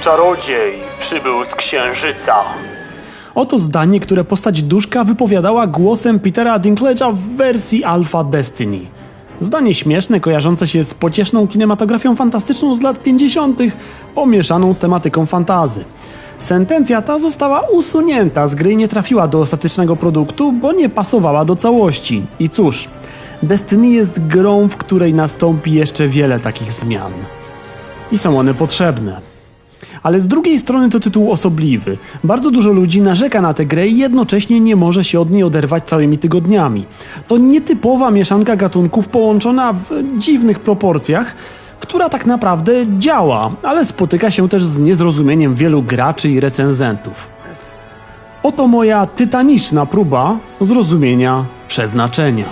czarodziej przybył z księżyca. Oto zdanie, które postać duszka wypowiadała głosem Petera Dinklage'a w wersji Alpha Destiny. Zdanie śmieszne, kojarzące się z pocieszną kinematografią fantastyczną z lat 50., pomieszaną z tematyką fantazy. Sentencja ta została usunięta z gry i nie trafiła do ostatecznego produktu, bo nie pasowała do całości. I cóż, Destiny jest grą, w której nastąpi jeszcze wiele takich zmian. I są one potrzebne. Ale z drugiej strony to tytuł osobliwy. Bardzo dużo ludzi narzeka na tę grę i jednocześnie nie może się od niej oderwać całymi tygodniami. To nietypowa mieszanka gatunków połączona w dziwnych proporcjach, która tak naprawdę działa, ale spotyka się też z niezrozumieniem wielu graczy i recenzentów. Oto moja tytaniczna próba zrozumienia przeznaczenia.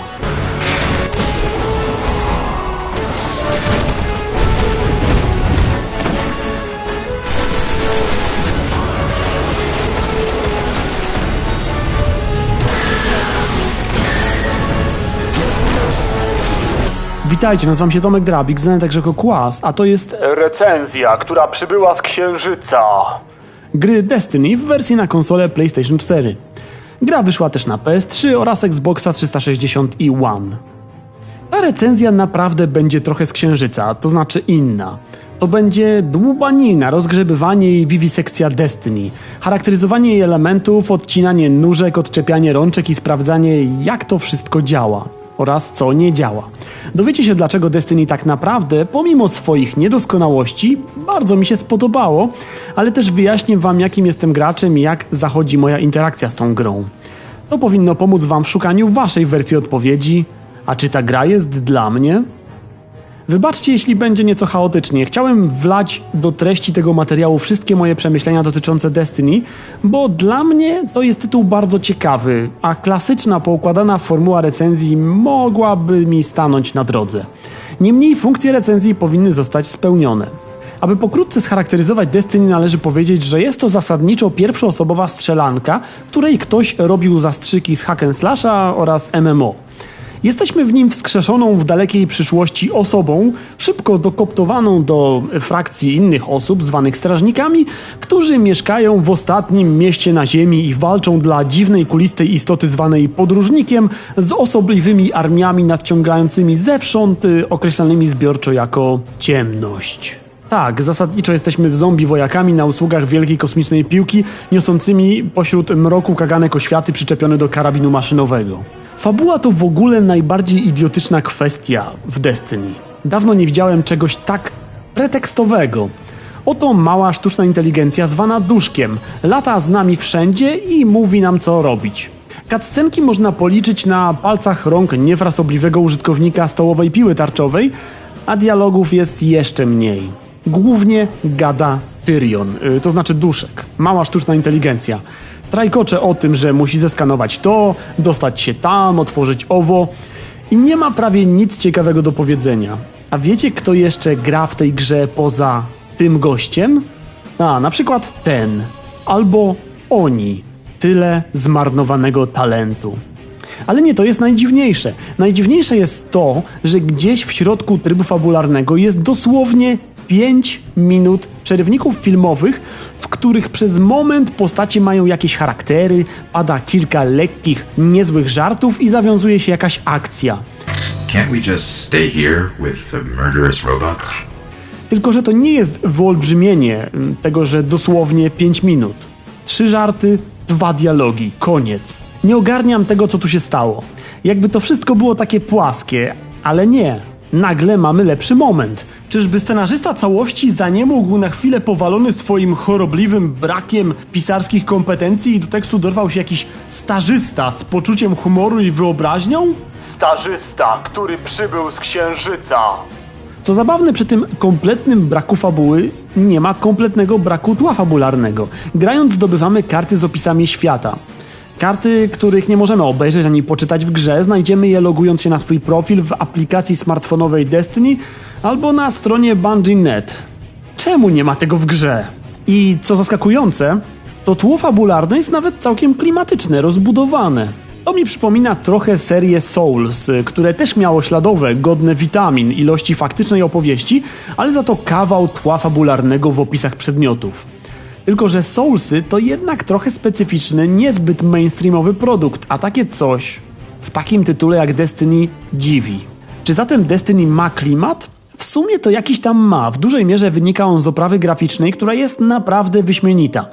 Witajcie, nazywam się Tomek Drabik, znany także jako Kłas, a to jest Recenzja, która przybyła z księżyca. gry Destiny w wersji na konsolę PlayStation 4. Gra wyszła też na PS3 oraz Xboxa 360 i One. Ta recenzja naprawdę będzie trochę z księżyca, to znaczy inna. To będzie dłubanina, rozgrzebywanie i wiwisekcja Destiny, charakteryzowanie jej elementów, odcinanie nóżek, odczepianie rączek i sprawdzanie jak to wszystko działa oraz co nie działa. Dowiecie się dlaczego Destiny tak naprawdę, pomimo swoich niedoskonałości, bardzo mi się spodobało, ale też wyjaśnię wam jakim jestem graczem i jak zachodzi moja interakcja z tą grą. To powinno pomóc wam w szukaniu waszej wersji odpowiedzi, a czy ta gra jest dla mnie? Wybaczcie, jeśli będzie nieco chaotycznie. Chciałem wlać do treści tego materiału wszystkie moje przemyślenia dotyczące Destiny, bo dla mnie to jest tytuł bardzo ciekawy, a klasyczna, poukładana formuła recenzji mogłaby mi stanąć na drodze. Niemniej funkcje recenzji powinny zostać spełnione. Aby pokrótce scharakteryzować Destiny należy powiedzieć, że jest to zasadniczo pierwszoosobowa strzelanka, której ktoś robił zastrzyki z hack and slasha oraz MMO. Jesteśmy w nim wskrzeszoną w dalekiej przyszłości osobą, szybko dokoptowaną do frakcji innych osób, zwanych strażnikami, którzy mieszkają w ostatnim mieście na Ziemi i walczą dla dziwnej, kulistej istoty zwanej podróżnikiem z osobliwymi armiami nadciągającymi zewsząd, y, określanymi zbiorczo jako ciemność. Tak, zasadniczo jesteśmy zombie wojakami na usługach wielkiej kosmicznej piłki, niosącymi pośród mroku kaganek oświaty przyczepione do karabinu maszynowego. Fabuła to w ogóle najbardziej idiotyczna kwestia w Destiny. Dawno nie widziałem czegoś tak pretekstowego. Oto mała sztuczna inteligencja zwana duszkiem. Lata z nami wszędzie i mówi nam co robić. Cutscenki można policzyć na palcach rąk niefrasobliwego użytkownika stołowej piły tarczowej, a dialogów jest jeszcze mniej. Głównie gada Tyrion, y, to znaczy duszek, mała sztuczna inteligencja. Trajkocze o tym, że musi zeskanować to, dostać się tam, otworzyć owo i nie ma prawie nic ciekawego do powiedzenia. A wiecie, kto jeszcze gra w tej grze poza tym gościem? A, na przykład ten. Albo oni. Tyle zmarnowanego talentu. Ale nie to jest najdziwniejsze. Najdziwniejsze jest to, że gdzieś w środku trybu fabularnego jest dosłownie 5 minut przerywników filmowych, w których przez moment postacie mają jakieś charaktery, pada kilka lekkich, niezłych żartów i zawiązuje się jakaś akcja. Can't we just stay here with the murderous robots? Tylko, że to nie jest wyolbrzymienie mm, tego, że dosłownie 5 minut. Trzy żarty, dwa dialogi, koniec. Nie ogarniam tego, co tu się stało. Jakby to wszystko było takie płaskie, ale nie. Nagle mamy lepszy moment. Czyżby scenarzysta całości zaniemógł na chwilę powalony swoim chorobliwym brakiem pisarskich kompetencji i do tekstu dorwał się jakiś stażysta z poczuciem humoru i wyobraźnią? Stażysta, który przybył z księżyca. Co zabawne, przy tym kompletnym braku fabuły nie ma kompletnego braku tła fabularnego. Grając zdobywamy karty z opisami świata. Karty, których nie możemy obejrzeć ani poczytać w grze, znajdziemy je logując się na swój profil w aplikacji smartfonowej Destiny albo na stronie Bungie.net. Czemu nie ma tego w grze? I co zaskakujące, to tło fabularne jest nawet całkiem klimatyczne, rozbudowane. To mi przypomina trochę serię Souls, które też miało śladowe, godne witamin, ilości faktycznej opowieści, ale za to kawał tła fabularnego w opisach przedmiotów. Tylko, że Soulsy to jednak trochę specyficzny, niezbyt mainstreamowy produkt, a takie coś w takim tytule jak Destiny dziwi. Czy zatem Destiny ma klimat? W sumie to jakiś tam ma. W dużej mierze wynika on z oprawy graficznej, która jest naprawdę wyśmienita.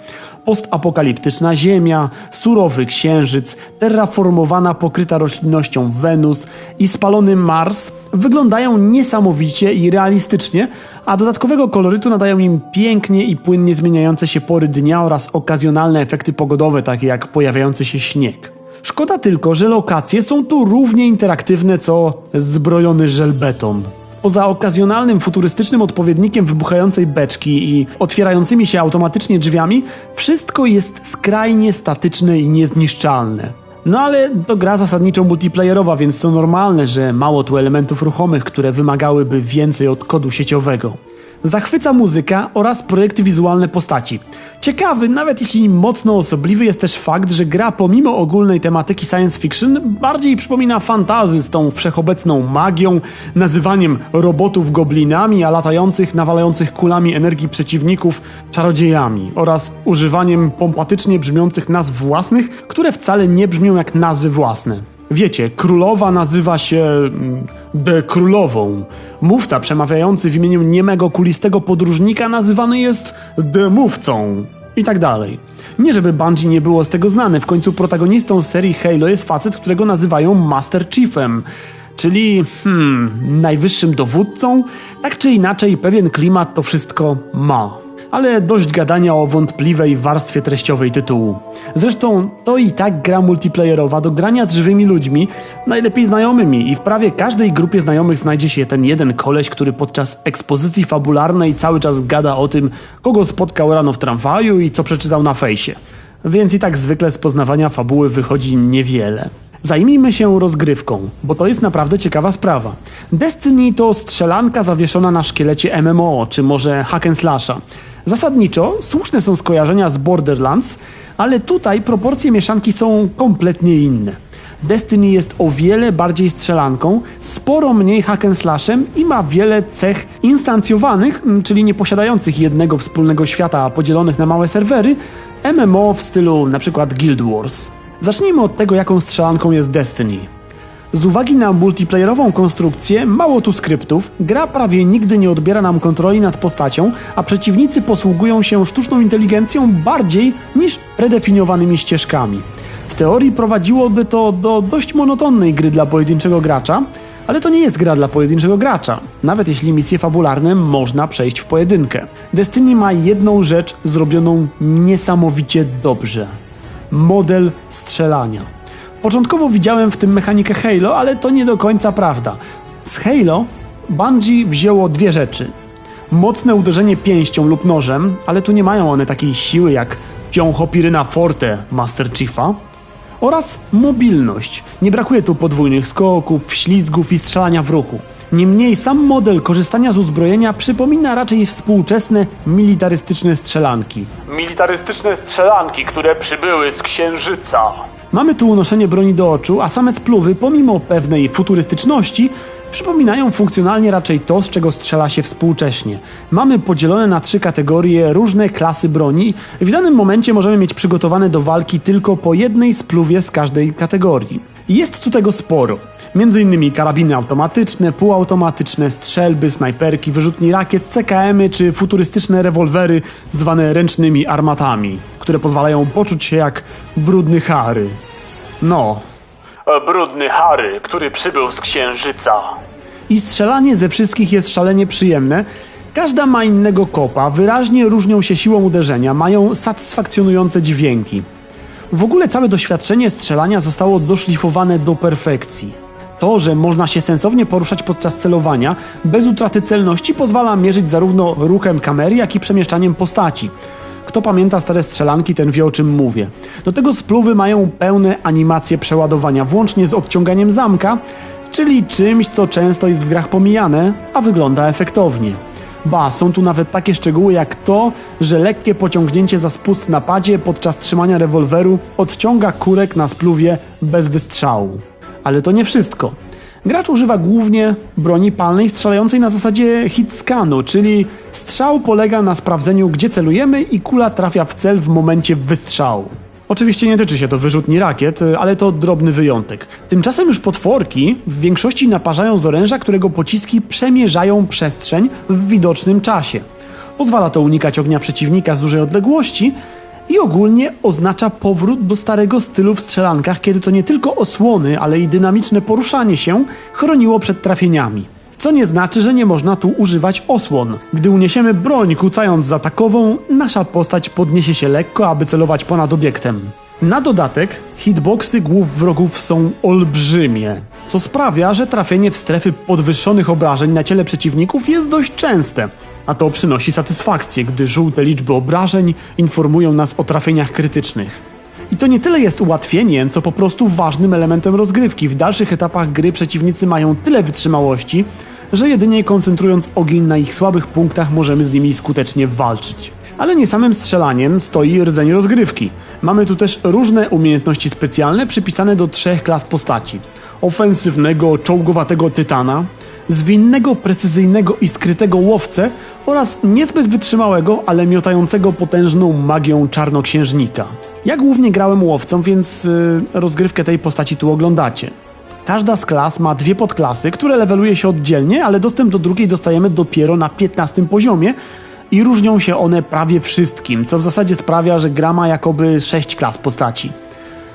Postapokaliptyczna Ziemia, surowy Księżyc, terraformowana pokryta roślinnością Wenus i spalony Mars wyglądają niesamowicie i realistycznie, a dodatkowego kolorytu nadają im pięknie i płynnie zmieniające się pory dnia oraz okazjonalne efekty pogodowe, takie jak pojawiający się śnieg. Szkoda tylko, że lokacje są tu równie interaktywne co zbrojony żelbeton. Poza okazjonalnym futurystycznym odpowiednikiem wybuchającej beczki i otwierającymi się automatycznie drzwiami, wszystko jest skrajnie statyczne i niezniszczalne. No ale to gra zasadniczo multiplayerowa, więc to normalne, że mało tu elementów ruchomych, które wymagałyby więcej od kodu sieciowego. Zachwyca muzyka oraz projekty wizualne postaci. Ciekawy, nawet jeśli mocno osobliwy jest też fakt, że gra pomimo ogólnej tematyki science fiction bardziej przypomina fantazy z tą wszechobecną magią, nazywaniem robotów goblinami, a latających, nawalających kulami energii przeciwników czarodziejami oraz używaniem pompatycznie brzmiących nazw własnych, które wcale nie brzmią jak nazwy własne. Wiecie, królowa nazywa się mm, The Królową. Mówca przemawiający w imieniu niemego kulistego podróżnika nazywany jest The Mówcą. I tak dalej. Nie żeby Bungie nie było z tego znane, w końcu protagonistą serii Halo jest facet, którego nazywają Master Chiefem. Czyli, hmm, najwyższym dowódcą? Tak czy inaczej, pewien klimat to wszystko ma ale dość gadania o wątpliwej warstwie treściowej tytułu. Zresztą to i tak gra multiplayerowa do grania z żywymi ludźmi, najlepiej znajomymi i w prawie każdej grupie znajomych znajdzie się ten jeden koleś, który podczas ekspozycji fabularnej cały czas gada o tym, kogo spotkał rano w tramwaju i co przeczytał na fejsie. Więc i tak zwykle z poznawania fabuły wychodzi niewiele. Zajmijmy się rozgrywką, bo to jest naprawdę ciekawa sprawa. Destiny to strzelanka zawieszona na szkielecie MMO, czy może hack and slasha. Zasadniczo słuszne są skojarzenia z Borderlands, ale tutaj proporcje mieszanki są kompletnie inne. Destiny jest o wiele bardziej strzelanką, sporo mniej hack and slashem i ma wiele cech instancjowanych, czyli nie posiadających jednego wspólnego świata, podzielonych na małe serwery, MMO w stylu np. Guild Wars. Zacznijmy od tego, jaką strzelanką jest Destiny. Z uwagi na multiplayerową konstrukcję, mało tu skryptów, gra prawie nigdy nie odbiera nam kontroli nad postacią, a przeciwnicy posługują się sztuczną inteligencją bardziej niż predefiniowanymi ścieżkami. W teorii prowadziłoby to do dość monotonnej gry dla pojedynczego gracza, ale to nie jest gra dla pojedynczego gracza, nawet jeśli misje fabularne można przejść w pojedynkę. Destiny ma jedną rzecz zrobioną niesamowicie dobrze. Model strzelania. Początkowo widziałem w tym mechanikę Halo, ale to nie do końca prawda. Z Halo Bungie wzięło dwie rzeczy. Mocne uderzenie pięścią lub nożem, ale tu nie mają one takiej siły jak pią Hopiryna Forte Master Chiefa, oraz mobilność. Nie brakuje tu podwójnych skoków, ślizgów i strzelania w ruchu. Niemniej sam model korzystania z uzbrojenia przypomina raczej współczesne militarystyczne strzelanki. Militarystyczne strzelanki, które przybyły z Księżyca. Mamy tu unoszenie broni do oczu, a same spluwy, pomimo pewnej futurystyczności, przypominają funkcjonalnie raczej to, z czego strzela się współcześnie. Mamy podzielone na trzy kategorie różne klasy broni w danym momencie możemy mieć przygotowane do walki tylko po jednej spluwie z każdej kategorii. Jest tu tego sporo. Między innymi karabiny automatyczne, półautomatyczne, strzelby, snajperki, wyrzutni rakiet, CKM-y czy futurystyczne rewolwery zwane ręcznymi armatami, które pozwalają poczuć się jak brudny Harry. No, E, Brudny Harry, który przybył z Księżyca. i strzelanie ze wszystkich jest szalenie przyjemne. Każda ma innego kopa, wyraźnie różnią się siłą uderzenia, mają satysfakcjonujące dźwięki. W ogóle całe doświadczenie strzelania zostało doszlifowane do perfekcji. To, że można się sensownie poruszać podczas celowania, bez utraty celności, pozwala mierzyć zarówno ruchem kamery, jak i przemieszczaniem postaci. Kto pamięta stare strzelanki, ten wie o czym mówię. Do tego spluwy mają pełne animacje przeładowania, włącznie z odciąganiem zamka, czyli czymś, co często jest w grach pomijane, a wygląda efektownie. Ba, są tu nawet takie szczegóły jak to, że lekkie pociągnięcie za spust na padzie podczas trzymania rewolweru odciąga kurek na spluwie bez wystrzału. Ale to nie wszystko. Gracz używa głównie broni palnej strzelającej na zasadzie hit scanu, czyli strzał polega na sprawdzeniu, gdzie celujemy i kula trafia w cel w momencie wystrzału. Oczywiście nie tyczy się to wyrzutni rakiet, ale to drobny wyjątek. Tymczasem już potworki w większości naparzają z oręża, którego pociski przemierzają przestrzeń w widocznym czasie. Pozwala to unikać ognia przeciwnika z dużej odległości i ogólnie oznacza powrót do starego stylu w strzelankach, kiedy to nie tylko osłony, ale i dynamiczne poruszanie się chroniło przed trafieniami. Co nie znaczy, że nie można tu używać osłon. Gdy uniesiemy broń kucając za takową, nasza postać podniesie się lekko, aby celować ponad obiektem. Na dodatek, hitboxy głów wrogów są olbrzymie, co sprawia, że trafienie w strefy podwyższonych obrażeń na ciele przeciwników jest dość częste. A to przynosi satysfakcję, gdy żółte liczby obrażeń informują nas o trafieniach krytycznych. I to nie tyle jest ułatwieniem, co po prostu ważnym elementem rozgrywki. W dalszych etapach gry przeciwnicy mają tyle wytrzymałości, że jedynie koncentrując ogień na ich słabych punktach możemy z nimi skutecznie walczyć. Ale nie samym strzelaniem stoi rdzeń rozgrywki. Mamy tu też różne umiejętności specjalne przypisane do trzech klas postaci. Ofensywnego, czołgowatego tytana, zwinnego, precyzyjnego i skrytego łowcę oraz niezbyt wytrzymałego, ale miotającego potężną magią czarnoksiężnika. Ja głównie grałem łowcą, więc yy, rozgrywkę tej postaci tu oglądacie. Każda z klas ma dwie podklasy, które leveluje się oddzielnie, ale dostęp do drugiej dostajemy dopiero na 15 poziomie i różnią się one prawie wszystkim, co w zasadzie sprawia, że gra ma jakoby 6 klas postaci.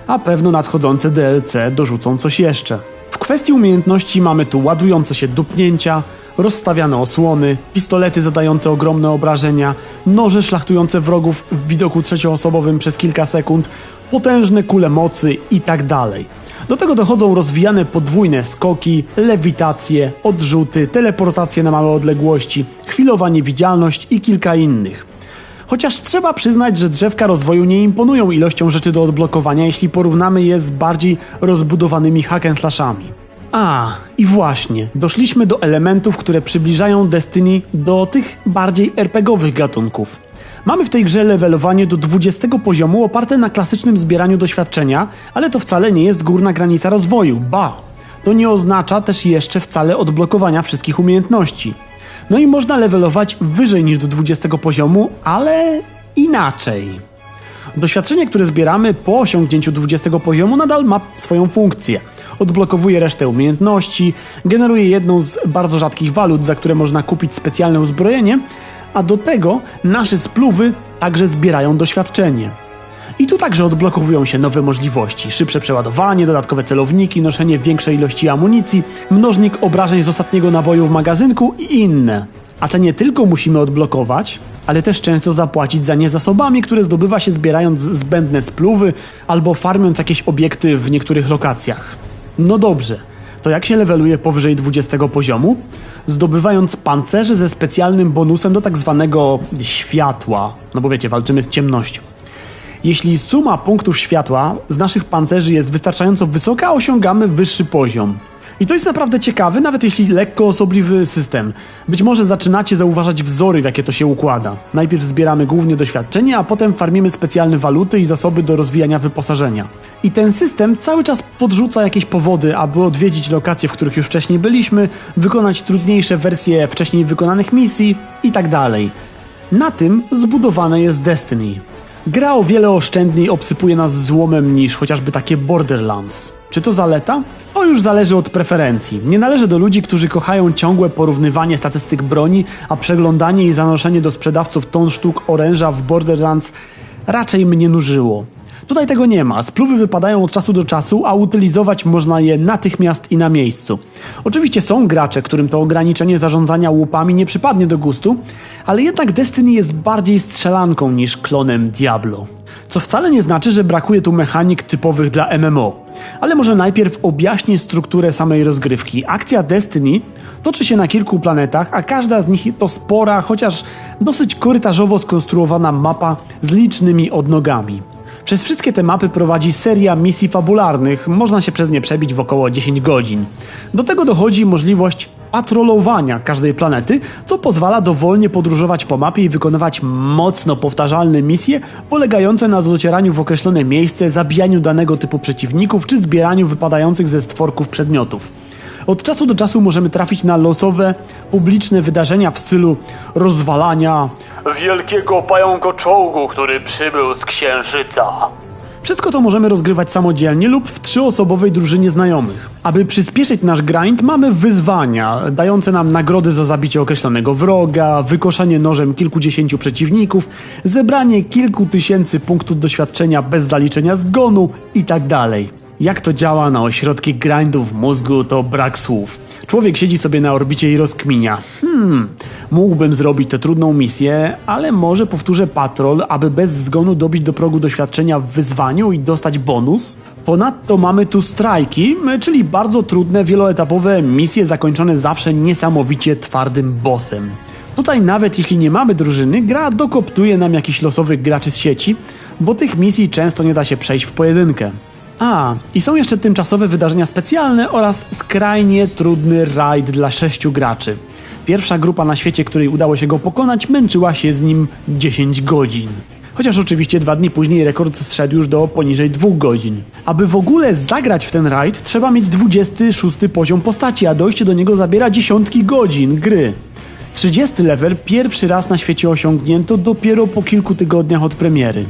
A pewno nadchodzące DLC dorzucą coś jeszcze. Kwestii umiejętności mamy tu ładujące się dupnięcia, rozstawiane osłony, pistolety zadające ogromne obrażenia, noże szlachtujące wrogów w widoku trzecioosobowym przez kilka sekund, potężne kule mocy itd. Do tego dochodzą rozwijane podwójne skoki, lewitacje, odrzuty, teleportacje na małe odległości, chwilowa niewidzialność i kilka innych. Chociaż trzeba przyznać, że drzewka rozwoju nie imponują ilością rzeczy do odblokowania, jeśli porównamy je z bardziej rozbudowanymi hack and slashami. A, i właśnie, doszliśmy do elementów, które przybliżają Destiny do tych bardziej RPGowych gatunków. Mamy w tej grze levelowanie do 20 poziomu oparte na klasycznym zbieraniu doświadczenia, ale to wcale nie jest górna granica rozwoju, ba! To nie oznacza też jeszcze wcale odblokowania wszystkich umiejętności. No i można levelować wyżej niż do 20 poziomu, ale inaczej. Doświadczenie, które zbieramy po osiągnięciu 20 poziomu, nadal ma swoją funkcję. Odblokowuje resztę umiejętności, generuje jedną z bardzo rzadkich walut, za które można kupić specjalne uzbrojenie, a do tego nasze spluwy także zbierają doświadczenie. I tu także odblokowują się nowe możliwości: szybsze przeładowanie, dodatkowe celowniki, noszenie większej ilości amunicji, mnożnik obrażeń z ostatniego naboju w magazynku i inne. A te nie tylko musimy odblokować, ale też często zapłacić za nie zasobami, które zdobywa się zbierając zbędne spluwy albo farmiąc jakieś obiekty w niektórych lokacjach. No dobrze, to jak się leveluje powyżej 20 poziomu? Zdobywając pancerze ze specjalnym bonusem do tak zwanego światła. No bo wiecie, walczymy z ciemnością. Jeśli suma punktów światła z naszych pancerzy jest wystarczająco wysoka, osiągamy wyższy poziom. I to jest naprawdę ciekawy, nawet jeśli lekko osobliwy system. Być może zaczynacie zauważać wzory, w jakie to się układa. Najpierw zbieramy głównie doświadczenie, a potem farmimy specjalne waluty i zasoby do rozwijania wyposażenia. I ten system cały czas podrzuca jakieś powody, aby odwiedzić lokacje, w których już wcześniej byliśmy, wykonać trudniejsze wersje wcześniej wykonanych misji itd. Na tym zbudowane jest Destiny. Gra o wiele oszczędniej obsypuje nas złomem niż chociażby takie Borderlands. Czy to zaleta? To już zależy od preferencji. Nie należy do ludzi, którzy kochają ciągłe porównywanie statystyk broni, a przeglądanie i zanoszenie do sprzedawców ton sztuk oręża w Borderlands raczej mnie nużyło. Tutaj tego nie ma. Spluwy wypadają od czasu do czasu, a utylizować można je natychmiast i na miejscu. Oczywiście są gracze, którym to ograniczenie zarządzania łupami nie przypadnie do gustu, ale jednak Destiny jest bardziej strzelanką niż klonem Diablo. Co wcale nie znaczy, że brakuje tu mechanik typowych dla MMO. Ale może najpierw objaśnię strukturę samej rozgrywki. Akcja Destiny toczy się na kilku planetach, a każda z nich to spora, chociaż dosyć korytarzowo skonstruowana mapa z licznymi odnogami. Przez wszystkie te mapy prowadzi seria misji fabularnych, można się przez nie przebić w około 10 godzin. Do tego dochodzi możliwość patrolowania każdej planety, co pozwala dowolnie podróżować po mapie i wykonywać mocno powtarzalne misje polegające na docieraniu w określone miejsce, zabijaniu danego typu przeciwników czy zbieraniu wypadających ze stworków przedmiotów. Od czasu do czasu możemy trafić na losowe, publiczne wydarzenia w stylu rozwalania, Wielkiego pająkoczołgu, który przybył z Księżyca. Wszystko to możemy rozgrywać samodzielnie lub w trzyosobowej drużynie znajomych. Aby przyspieszyć nasz grind, mamy wyzwania, dające nam nagrody za zabicie określonego wroga, wykoszenie nożem kilkudziesięciu przeciwników, zebranie kilku tysięcy punktów doświadczenia bez zaliczenia zgonu itd. Jak to działa na ośrodki grindu w mózgu, to brak słów. Człowiek siedzi sobie na orbicie i rozkminia. Hmm, mógłbym zrobić tę trudną misję, ale może powtórzę patrol, aby bez zgonu dobić do progu doświadczenia w wyzwaniu i dostać bonus? Ponadto mamy tu strajki, czyli bardzo trudne, wieloetapowe misje zakończone zawsze niesamowicie twardym bossem. Tutaj nawet jeśli nie mamy drużyny, gra dokoptuje nam jakichś losowych graczy z sieci, bo tych misji często nie da się przejść w pojedynkę. A, i są jeszcze tymczasowe wydarzenia specjalne oraz skrajnie trudny rajd dla sześciu graczy. Pierwsza grupa na świecie, której udało się go pokonać, męczyła się z nim 10 godzin. Chociaż oczywiście dwa dni później rekord zszedł już do poniżej 2 godzin. Aby w ogóle zagrać w ten rajd, trzeba mieć 26 poziom postaci, a dojście do niego zabiera dziesiątki godzin gry. 30 level pierwszy raz na świecie osiągnięto dopiero po kilku tygodniach od premiery.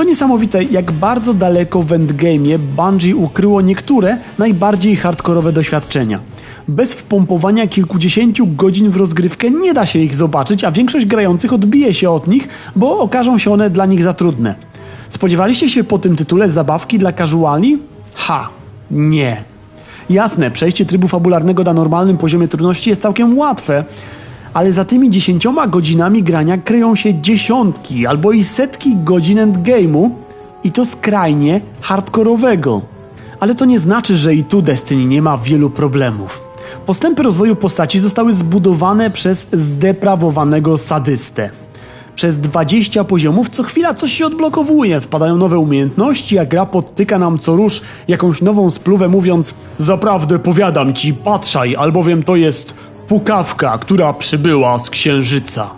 To niesamowite, jak bardzo daleko w endgame'ie Bungie ukryło niektóre najbardziej hardkorowe doświadczenia. Bez wpompowania kilkudziesięciu godzin w rozgrywkę nie da się ich zobaczyć, a większość grających odbije się od nich, bo okażą się one dla nich za trudne. Spodziewaliście się po tym tytule zabawki dla casuali? Ha, nie. Jasne, przejście trybu fabularnego na normalnym poziomie trudności jest całkiem łatwe, ale za tymi dziesięcioma godzinami grania kryją się dziesiątki albo i setki godzin endgame'u i to skrajnie hardkorowego. Ale to nie znaczy, że i tu Destiny nie ma wielu problemów. Postępy rozwoju postaci zostały zbudowane przez zdeprawowanego sadystę. Przez 20 poziomów co chwila coś się odblokowuje, wpadają nowe umiejętności, a gra podtyka nam co rusz jakąś nową spluwę mówiąc Zaprawdę powiadam ci, patrzaj, albowiem to jest pukawka, która przybyła z księżyca.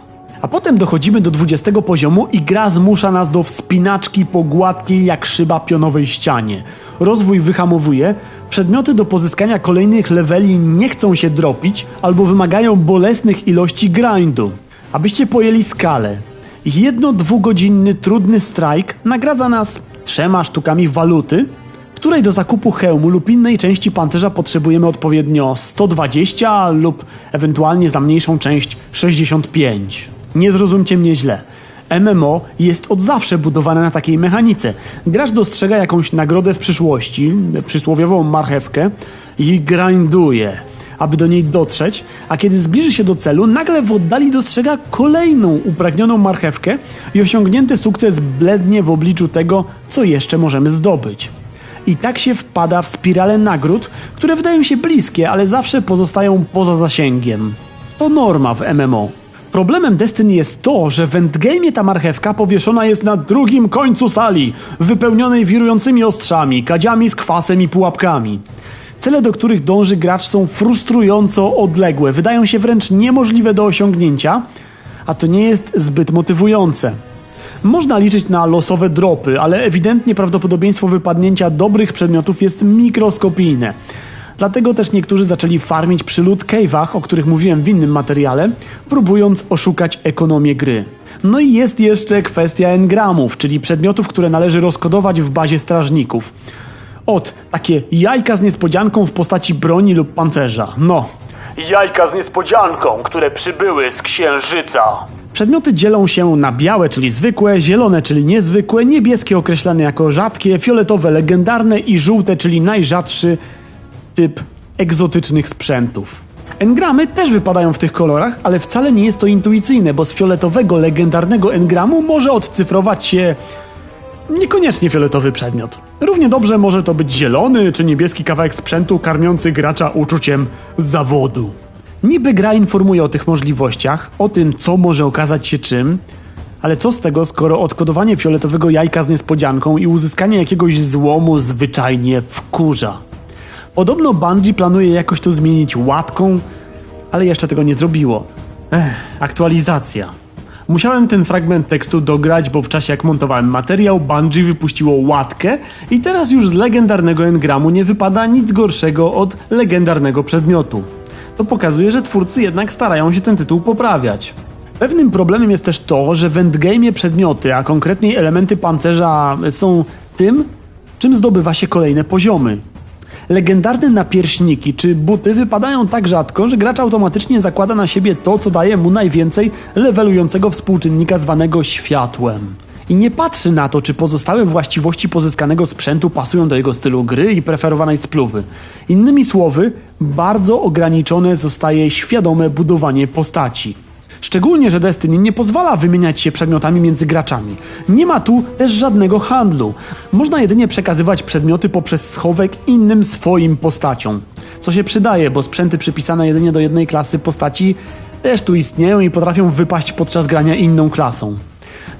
A potem dochodzimy do 20 poziomu i gra zmusza nas do wspinaczki po gładkiej jak szyba pionowej ścianie. Rozwój wyhamowuje, przedmioty do pozyskania kolejnych leveli nie chcą się dropić albo wymagają bolesnych ilości grindu. Abyście pojęli skalę. Jedno-dwugodzinny trudny strajk nagradza nas trzema sztukami waluty, której do zakupu hełmu lub innej części pancerza potrzebujemy odpowiednio 120 lub ewentualnie za mniejszą część 65. Nie zrozumcie mnie źle. MMO jest od zawsze budowane na takiej mechanice. Gracz dostrzega jakąś nagrodę w przyszłości, przysłowiową marchewkę i grinduje, aby do niej dotrzeć, a kiedy zbliży się do celu, nagle w oddali dostrzega kolejną upragnioną marchewkę i osiągnięty sukces blednie w obliczu tego, co jeszcze możemy zdobyć. I tak się wpada w spiralę nagród, które wydają się bliskie, ale zawsze pozostają poza zasięgiem. To norma w MMO. Problemem Destiny jest to, że w endgame'ie ta marchewka powieszona jest na drugim końcu sali, wypełnionej wirującymi ostrzami, kadziami z kwasem i pułapkami. Cele, do których dąży gracz są frustrująco odległe, wydają się wręcz niemożliwe do osiągnięcia, a to nie jest zbyt motywujące. Można liczyć na losowe dropy, ale ewidentnie prawdopodobieństwo wypadnięcia dobrych przedmiotów jest mikroskopijne. Dlatego też niektórzy zaczęli farmić przy loot cave'ach, o których mówiłem w innym materiale, próbując oszukać ekonomię gry. No i jest jeszcze kwestia engramów, czyli przedmiotów, które należy rozkodować w bazie strażników. Od takie jajka z niespodzianką w postaci broni lub pancerza. No, Jajka z niespodzianką, które przybyły z Księżyca. Przedmioty dzielą się na białe, czyli zwykłe, zielone, czyli niezwykłe, niebieskie określane jako rzadkie, fioletowe, legendarne i żółte, czyli najrzadszy typ egzotycznych sprzętów. Engramy też wypadają w tych kolorach, ale wcale nie jest to intuicyjne, bo z fioletowego, legendarnego engramu może odcyfrować się niekoniecznie fioletowy przedmiot. Równie dobrze może to być zielony czy niebieski kawałek sprzętu karmiący gracza uczuciem zawodu. Niby gra informuje o tych możliwościach, o tym, co może okazać się czym, ale co z tego, skoro odkodowanie fioletowego jajka z niespodzianką i uzyskanie jakiegoś złomu zwyczajnie wkurza? Podobno Bungie planuje jakoś to zmienić łatką, ale jeszcze tego nie zrobiło. Ech, aktualizacja. Musiałem ten fragment tekstu dograć, bo w czasie jak montowałem materiał, Bungie wypuściło łatkę i teraz już z legendarnego engramu nie wypada nic gorszego od legendarnego przedmiotu. To pokazuje, że twórcy jednak starają się ten tytuł poprawiać. Pewnym problemem jest też to, że w endgame'ie przedmioty, a konkretniej elementy pancerza są tym, czym zdobywa się kolejne poziomy. Legendarne napierśniki czy buty wypadają tak rzadko, że gracz automatycznie zakłada na siebie to, co daje mu najwięcej levelującego współczynnika zwanego światłem. I nie patrzy na to, czy pozostałe właściwości pozyskanego sprzętu pasują do jego stylu gry i preferowanej spluwy. Innymi słowy, bardzo ograniczone zostaje świadome budowanie postaci. Szczególnie, że Destiny nie pozwala wymieniać się przedmiotami między graczami. Nie ma tu też żadnego handlu. Można jedynie przekazywać przedmioty poprzez schowek innym swoim postaciom. Co się przydaje, bo sprzęty przypisane jedynie do jednej klasy postaci też tu istnieją i potrafią wypaść podczas grania inną klasą.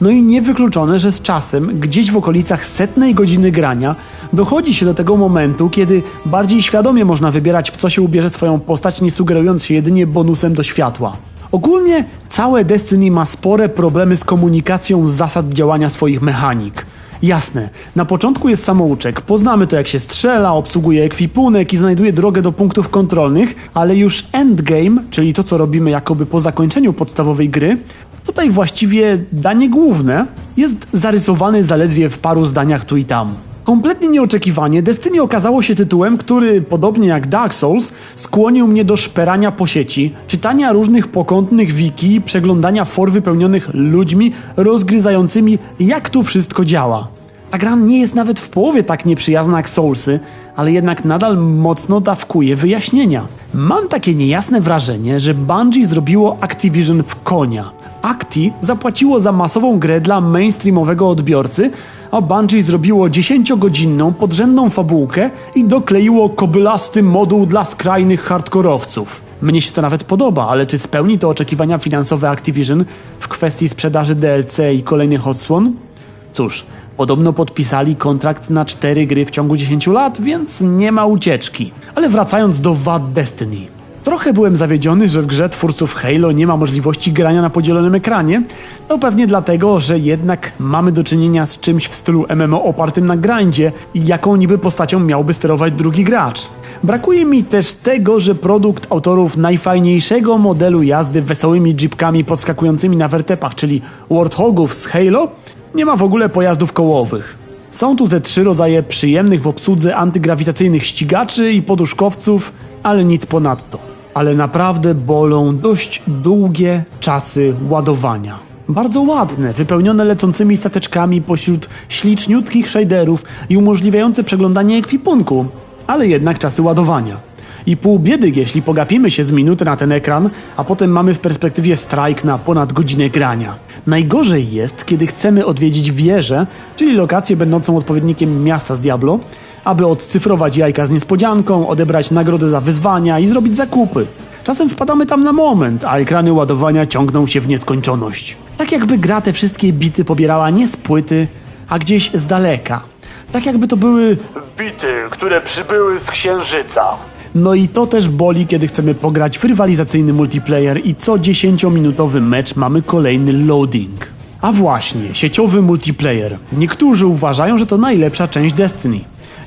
No i niewykluczone, że z czasem, gdzieś w okolicach setnej godziny grania, dochodzi się do tego momentu, kiedy bardziej świadomie można wybierać, w co się ubierze swoją postać, nie sugerując się jedynie bonusem do światła. Ogólnie całe Destiny ma spore problemy z komunikacją zasad działania swoich mechanik. Jasne, na początku jest samouczek, poznamy to jak się strzela, obsługuje ekwipunek i znajduje drogę do punktów kontrolnych, ale już endgame, czyli to co robimy jakoby po zakończeniu podstawowej gry, tutaj właściwie danie główne jest zarysowane zaledwie w paru zdaniach tu i tam. Kompletnie nieoczekiwanie Destiny okazało się tytułem, który, podobnie jak Dark Souls, skłonił mnie do szperania po sieci, czytania różnych pokątnych wiki, przeglądania for wypełnionych ludźmi rozgryzającymi, jak tu wszystko działa. Ta gra nie jest nawet w połowie tak nieprzyjazna jak Soulsy, ale jednak nadal mocno dawkuje wyjaśnienia. Mam takie niejasne wrażenie, że Bungie zrobiło Activision w konia. Acti zapłaciło za masową grę dla mainstreamowego odbiorcy, a Bungie zrobiło 10-godzinną podrzędną fabułkę i dokleiło kobylasty moduł dla skrajnych hardkorowców. Mnie się to nawet podoba, ale czy spełni to oczekiwania finansowe Activision w kwestii sprzedaży DLC i kolejnych odsłon? Cóż, podobno podpisali kontrakt na 4 gry w ciągu 10 lat, więc nie ma ucieczki. Ale wracając do wad Destiny. Trochę byłem zawiedziony, że w grze twórców Halo nie ma możliwości grania na podzielonym ekranie. To pewnie dlatego, że jednak mamy do czynienia z czymś w stylu MMO opartym na grindzie jaką niby postacią miałby sterować drugi gracz. Brakuje mi też tego, że produkt autorów najfajniejszego modelu jazdy wesołymi jeepkami podskakującymi na wertepach, czyli Warthogów z Halo, nie ma w ogóle pojazdów kołowych. Są tu ze trzy rodzaje przyjemnych w obsłudze antygrawitacyjnych ścigaczy i poduszkowców, ale nic ponadto. Ale naprawdę bolą dość długie czasy ładowania. Bardzo ładne, wypełnione lecącymi stateczkami pośród śliczniutkich shaderów i umożliwiające przeglądanie ekwipunku, ale jednak czasy ładowania. I pół biedy, jeśli pogapimy się z minuty na ten ekran, a potem mamy w perspektywie strajk na ponad godzinę grania. Najgorzej jest, kiedy chcemy odwiedzić wieżę, czyli lokację będącą odpowiednikiem miasta z Diablo, aby odcyfrować jajka z niespodzianką, odebrać nagrodę za wyzwania i zrobić zakupy. Czasem wpadamy tam na moment, a ekrany ładowania ciągną się w nieskończoność. Tak jakby gra te wszystkie bity pobierała nie z płyty, a gdzieś z daleka. Tak jakby to były Bity, które przybyły z Księżyca. No i to też boli, kiedy chcemy pograć w rywalizacyjny multiplayer i co 10-minutowy mecz mamy kolejny loading. A właśnie, sieciowy multiplayer. Niektórzy uważają, że to najlepsza część Destiny.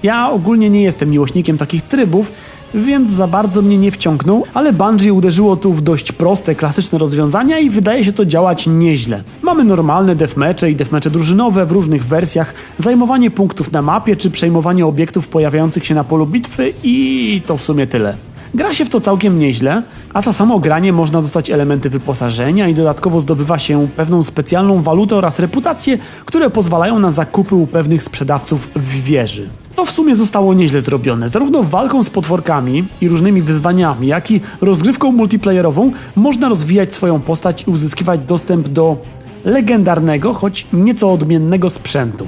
Ja ogólnie nie jestem miłośnikiem takich trybów, więc za bardzo mnie nie wciągnął, ale Bungie uderzyło tu w dość proste, klasyczne rozwiązania i wydaje się to działać nieźle. Mamy normalne deathmatche i deathmatche drużynowe w różnych wersjach, zajmowanie punktów na mapie czy przejmowanie obiektów pojawiających się na polu bitwy i to w sumie tyle. Gra się w to całkiem nieźle, a za samo granie można dostać elementy wyposażenia i dodatkowo zdobywa się pewną specjalną walutę oraz reputację, które pozwalają na zakupy u pewnych sprzedawców w wieży. To w sumie zostało nieźle zrobione. Zarówno walką z potworkami i różnymi wyzwaniami, jak i rozgrywką multiplayerową można rozwijać swoją postać i uzyskiwać dostęp do legendarnego, choć nieco odmiennego sprzętu.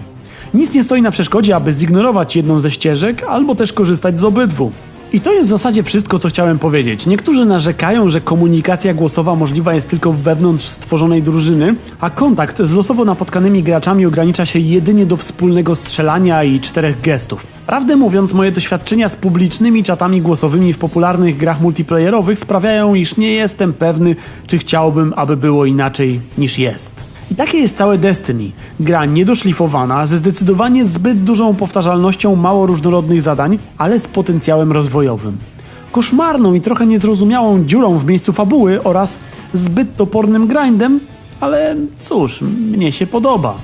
Nic nie stoi na przeszkodzie, aby zignorować jedną ze ścieżek, albo też korzystać z obydwu. I to jest w zasadzie wszystko, co chciałem powiedzieć. Niektórzy narzekają, że komunikacja głosowa możliwa jest tylko wewnątrz stworzonej drużyny, a kontakt z losowo napotkanymi graczami ogranicza się jedynie do wspólnego strzelania i czterech gestów. Prawdę mówiąc, moje doświadczenia z publicznymi czatami głosowymi w popularnych grach multiplayerowych sprawiają, iż nie jestem pewny, czy chciałbym, aby było inaczej niż jest. I takie jest całe Destiny. Gra niedoszlifowana, ze zdecydowanie zbyt dużą powtarzalnością mało różnorodnych zadań, ale z potencjałem rozwojowym. Koszmarną i trochę niezrozumiałą dziurą w miejscu fabuły oraz zbyt topornym grindem, ale cóż, mnie się podoba.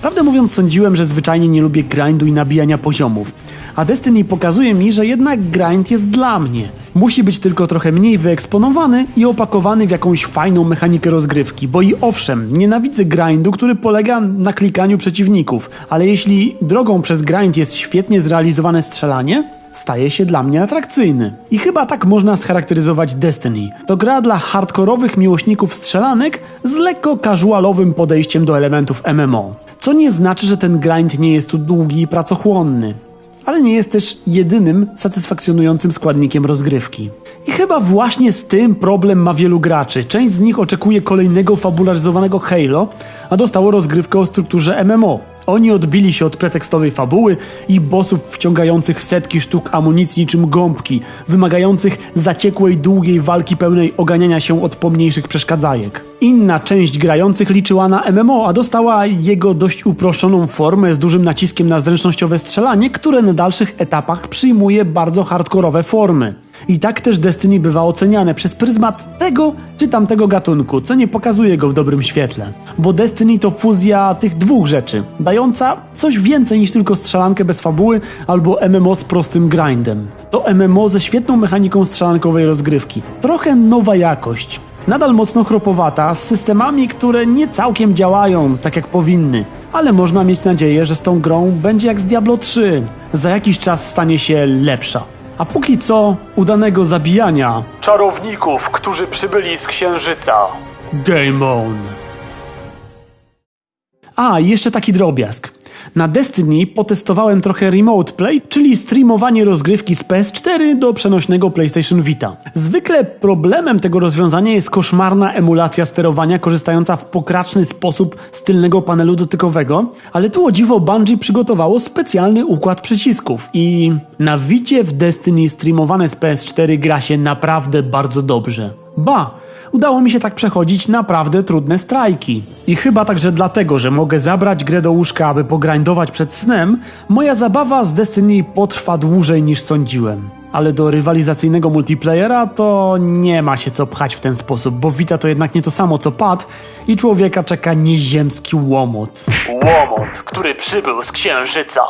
Prawdę mówiąc, sądziłem, że zwyczajnie nie lubię grindu i nabijania poziomów. A Destiny pokazuje mi, że jednak grind jest dla mnie. Musi być tylko trochę mniej wyeksponowany i opakowany w jakąś fajną mechanikę rozgrywki, bo i owszem, nienawidzę grindu, który polega na klikaniu przeciwników, ale jeśli drogą przez grind jest świetnie zrealizowane strzelanie, staje się dla mnie atrakcyjny. I chyba tak można scharakteryzować Destiny. To gra dla hardkorowych miłośników strzelanek z lekko casualowym podejściem do elementów MMO. Co nie znaczy, że ten grind nie jest tu długi i pracochłonny. Ale nie jest też jedynym satysfakcjonującym składnikiem rozgrywki. I chyba właśnie z tym problem ma wielu graczy. Część z nich oczekuje kolejnego fabularyzowanego Halo, a dostało rozgrywkę o strukturze MMO. Oni odbili się od pretekstowej fabuły i bossów wciągających setki sztuk amunicji niczym gąbki, wymagających zaciekłej, długiej walki pełnej oganiania się od pomniejszych przeszkadzajek. Inna część grających liczyła na MMO, a dostała jego dość uproszczoną formę z dużym naciskiem na zręcznościowe strzelanie, które na dalszych etapach przyjmuje bardzo hardkorowe formy. I tak też Destiny bywa oceniane przez pryzmat tego czy tamtego gatunku, co nie pokazuje go w dobrym świetle. Bo Destiny to fuzja tych dwóch rzeczy, dająca coś więcej niż tylko strzelankę bez fabuły albo MMO z prostym grindem. To MMO ze świetną mechaniką strzelankowej rozgrywki. Trochę nowa jakość. Nadal mocno chropowata, z systemami, które nie całkiem działają tak jak powinny. Ale można mieć nadzieję, że z tą grą będzie jak z Diablo 3. Za jakiś czas stanie się lepsza. A póki co, udanego zabijania. Czarowników, którzy przybyli z księżyca. Game on. A, jeszcze taki drobiazg. Na Destiny potestowałem trochę remote play, czyli streamowanie rozgrywki z PS4 do przenośnego PlayStation Vita. Zwykle problemem tego rozwiązania jest koszmarna emulacja sterowania korzystająca w pokraczny sposób z tylnego panelu dotykowego, ale tu o dziwo Bungie przygotowało specjalny układ przycisków i na Vicie w Destiny streamowane z PS4 gra się naprawdę bardzo dobrze. Ba! Udało mi się tak przechodzić naprawdę trudne strajki. I chyba także dlatego, że mogę zabrać grę do łóżka, aby pogrindować przed snem, moja zabawa z Destiny potrwa dłużej niż sądziłem. Ale do rywalizacyjnego multiplayera to nie ma się co pchać w ten sposób, bo Vita to jednak nie to samo co pad i człowieka czeka nieziemski łomot. Łomot, który przybył z księżyca.